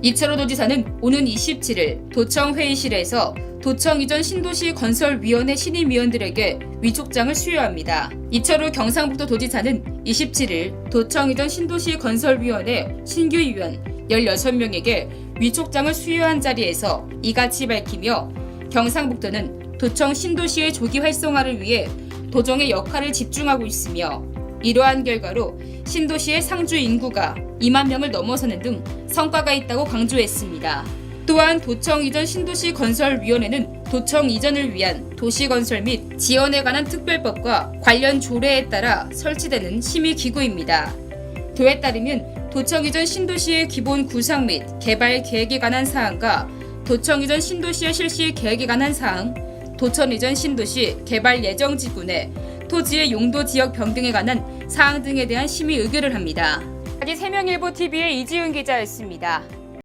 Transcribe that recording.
이철호 도지사는 오는 27일 도청 회의실에서 도청 이전 신도시 건설위원회 신임위원들에게 위촉장을 수여합니다. 이철호 경상북도 도지사는 27일 도청 이전 신도시 건설위원회 신규 위원 16명에게 위촉장을 수여한 자리에서 이같이 밝히며 경상북도는 도청 신도시의 조기 활성화를 위해 도정의 역할을 집중하고 있으며 이러한 결과로 신도시의 상주 인구가 2만 명을 넘어서는 등 성과가 있다고 강조했습니다. 또한 도청 이전 신도시 건설 위원회는 도청 이전을 위한 도시 건설 및 지원에 관한 특별법과 관련 조례에 따라 설치되는 심의 기구입니다. 도에 따르면 도청 이전 신도시의 기본 구상 및 개발 계획에 관한 사항과 도청 이전 신도시의 실시 계획에 관한 사항, 도청 이전 신도시 개발 예정 지구 내 토지의 용도 지역 변경에 관한 사항 등에 대한 심의 의결을 합니다. 까지 세명일보 TV의 이지은 기자였습니다.